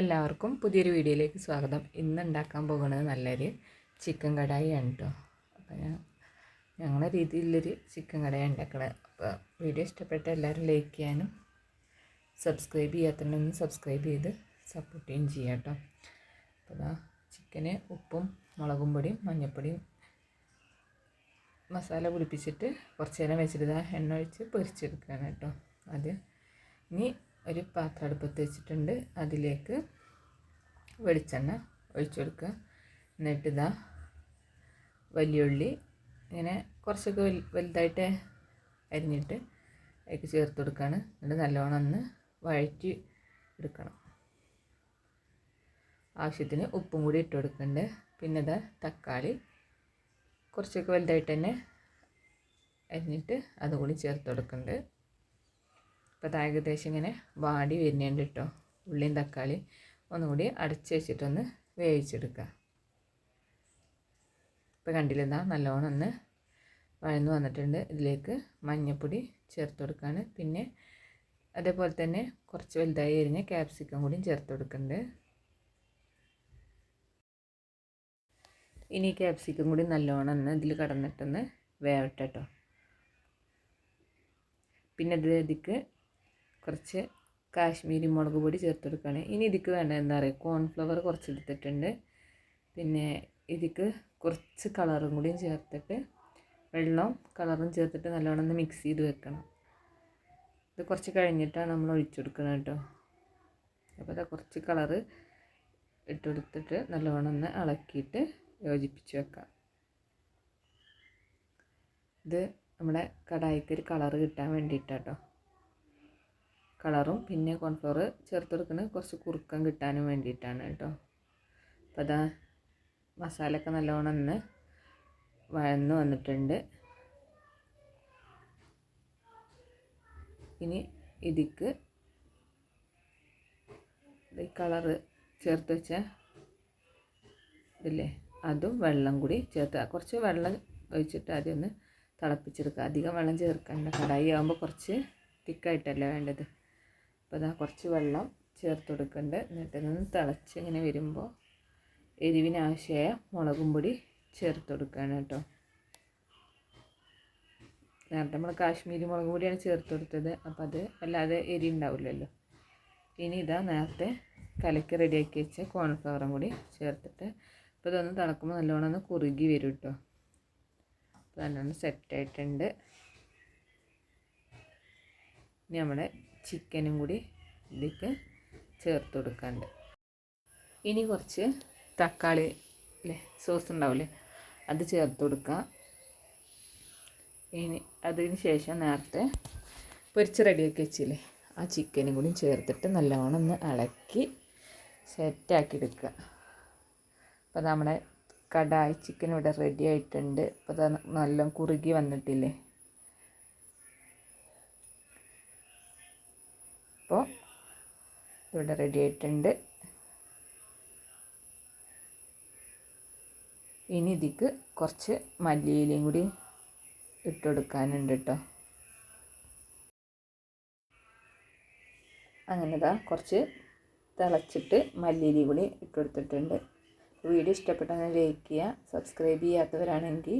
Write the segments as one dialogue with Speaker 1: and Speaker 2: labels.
Speaker 1: എല്ലാവർക്കും പുതിയൊരു വീഡിയോയിലേക്ക് സ്വാഗതം. ഇന്ന് ഉണ്ടാക്കാൻ പോകുന്നത് നല്ലൊരു ചിക്കൻ കടായിയാണ് കേട്ടോ അപ്പോൾ ഞാൻ ഞങ്ങളുടെ ചിക്കൻ കടായി ഉണ്ടാക്കണത്. അപ്പോൾ വീഡിയോ ഇഷ്ടപ്പെട്ട എല്ലാവരും ലൈക്ക് ചെയ്യാനും സബ്സ്ക്രൈബ് ചെയ്യാത്തുണ്ടെങ്കിൽ സബ്സ്ക്രൈബ് ചെയ്ത് സപ്പോർട്ട് ചെയ്യുകയും ചെയ്യാം കേട്ടോ അപ്പോൾ അതാ ചിക്കന് ഉപ്പും മുളകും പൊടിയും മഞ്ഞൾപ്പൊടിയും മസാല പിടിപ്പിച്ചിട്ട് കുറച്ച് നേരം വെച്ചിട്ട് എണ്ണ ഒഴിച്ച് പൊരിച്ചെടുക്കുകയാണ് കേട്ടോ അത് ഇനി ഒരു പാത്രം അടുപ്പത്ത് വെച്ചിട്ടുണ്ട്. അതിലേക്ക് വെളിച്ചെണ്ണ ഒഴിച്ചു കൊടുക്കുക. എന്നിട്ട് ഇതാ വലിയുള്ളി ഇങ്ങനെ കുറച്ചൊക്കെ വലു വലുതായിട്ട് അരിഞ്ഞിട്ട് അതിലേക്ക് ചേർത്ത് കൊടുക്കുകയാണ്. എന്നിട്ട് നല്ലോണം ഒന്ന് വഴറ്റി എടുക്കണം. ആവശ്യത്തിന് ഉപ്പും കൂടി ഇട്ട് കൊടുക്കുന്നുണ്ട്. പിന്നെ ഇതാ തക്കാളി കുറച്ചൊക്കെ വലുതായിട്ട് തന്നെ അരിഞ്ഞിട്ട് അതുകൂടി ചേർത്ത് കൊടുക്കുന്നുണ്ട്. അപ്പോൾ അത് ഏകദേശം ഇങ്ങനെ വാടി വരുന്നുണ്ട് കേട്ടോ. ഉള്ളിയും തക്കാളി ഒന്നുകൂടി അടച്ച് വെച്ചിട്ടൊന്ന് വേവിച്ചെടുക്കുക. ഇപ്പോൾ കണ്ടില്ലെന്നാ നല്ലോണം ഒന്ന് വഴന്നു വന്നിട്ടുണ്ട്. ഇതിലേക്ക് മഞ്ഞൾപ്പൊടി ചേർത്ത് കൊടുക്കുകയാണ്. പിന്നെ അതേപോലെ തന്നെ കുറച്ച് വലുതായി എരിഞ്ഞ ക്യാപ്സിക്കം കൂടിയും ചേർത്ത് കൊടുക്കുന്നുണ്ട്. ഇനി ക്യാപ്സിക്കം കൂടി നല്ലോണം ഒന്ന് ഇതിൽ കടന്നിട്ടൊന്ന് വേവട്ടെ കേട്ടോ. പിന്നെ ഇതിലേക്ക് കുറച്ച് കാശ്മീരി മുളക് പൊടി ചേർത്ത് കൊടുക്കുകയാണ് ഇനി ഇതിക്ക് വേണ്ട എന്താ പറയുക കോൺഫ്ലവർ കുറച്ച് എടുത്തിട്ടുണ്ട്. പിന്നെ ഇതിക്ക് കുറച്ച് കളറും കൂടിയും ചേർത്തിട്ട് വെള്ളവും കളറും ചേർത്തിട്ട് നല്ലോണം ഒന്ന് മിക്സ് ചെയ്ത് വെക്കണം. ഇത് കുറച്ച് കഴിഞ്ഞിട്ടാണ് നമ്മൾ ഒഴിച്ചു കൊടുക്കുന്നത് കേട്ടോ. അപ്പോൾ അത് കുറച്ച് കളറ് ഇട്ടെടുത്തിട്ട് നല്ലോണം ഒന്ന് ഇളക്കിയിട്ട് യോജിപ്പിച്ച് വെക്കാം. ഇത് നമ്മുടെ കടായിക്ക് ഒരു കളറ് കിട്ടാൻ വേണ്ടിയിട്ടാട്ടോ. കളറും പിന്നെ കോൺഫ്ലോർ ചേർത്ത് കൊടുക്കുന്നത് കുറച്ച് കുറുക്കം കിട്ടാനും വേണ്ടിയിട്ടാണ് കേട്ടോ. അപ്പോൾ അതാ മസാലയൊക്കെ നല്ലോണം ഒന്ന് വഴന്ന് വന്നിട്ടുണ്ട്. ഇനി ഇതിക്ക് ഈ കളറ് ചേർത്ത് വെച്ച ഇതില്ലേ അതും വെള്ളം കൂടി ചേർത്ത്. കുറച്ച് വെള്ളം ഒഴിച്ചിട്ട് ആദ്യം ഒന്ന് തിളപ്പിച്ചെടുക്കുക. അധികം വെള്ളം ചേർക്കണ്ട. കടായി ആകുമ്പോൾ കുറച്ച് തിക്കായിട്ടല്ലേ വേണ്ടത്. അപ്പോൾ ഇതാ കുറച്ച് വെള്ളം ചേർത്ത് കൊടുക്കുന്നുണ്ട് എന്നിട്ട് നിന്ന് തിളച്ച് ഇങ്ങനെ വരുമ്പോൾ എരിവിനാവശ്യമായ മുളകും പൊടി ചേർത്ത് കൊടുക്കുകയാണ് കേട്ടോ. നേരത്തെ നമ്മൾ കാശ്മീരി മുളക് പൊടിയാണ് ചേർത്ത് കൊടുത്തത് അപ്പോൾ അത് അല്ലാതെ എരി ഉണ്ടാവില്ലല്ലോ. ഇനി ഇതാ നേരത്തെ കലക്കി റെഡിയാക്കി വെച്ച കോൺഫ്ലവറും കൂടി ചേർത്തിട്ട് അപ്പോൾ ഇതൊന്ന് തിളക്കുമ്പോൾ നല്ലോണം ഒന്ന് കുറുകി വരും കേട്ടോ. അപ്പോൾ നല്ലോണം സെറ്റായിട്ടുണ്ട് ഇനി നമ്മുടെ ചിക്കനും കൂടി ഇതിലേക്ക് ചേർത്ത് കൊടുക്കാണ്ട്. ഇനി കുറച്ച് തക്കാളി അല്ലേ സോസ് ഉണ്ടാവില്ലേ അത് ചേർത്ത് കൊടുക്കുക ഇനി അതിന് ശേഷം നേരത്തെ പൊരിച്ച് റെഡിയാക്കി വെച്ചില്ലേ ആ ചിക്കനും കൂടി ചേർത്തിട്ട് നല്ലവണ്ണം ഒന്ന് ഇളക്കി സെറ്റാക്കി എടുക്കുക അപ്പോൾ നമ്മുടെ കടായി ചിക്കൻ ഇവിടെ റെഡി ആയിട്ടുണ്ട്. അപ്പോൾ നല്ല കുറുകി വന്നിട്ടില്ലേ. അപ്പോൾ ഇവിടെ റെഡി ആയിട്ടുണ്ട്. ഇനി ഇതിക്ക് കുറച്ച് മല്ലിയിലയും കൂടി ഇട്ടുകൊടുക്കാനുണ്ട് കേട്ടോ. അങ്ങനെ ഇതാ കുറച്ച് തിളച്ചിട്ട് മല്ലിയിലി കൂടി ഇട്ടുകൊടുത്തിട്ടുണ്ട് വീഡിയോ ഇഷ്ടപ്പെട്ടാൽ ലൈക്ക് ചെയ്യുക സബ്സ്ക്രൈബ് ചെയ്യാത്തവരാണെങ്കിൽ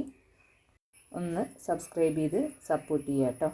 Speaker 1: ഒന്ന് സബ്സ്ക്രൈബ് ചെയ്ത് സപ്പോർട്ട് ചെയ്യുക കേട്ടോ.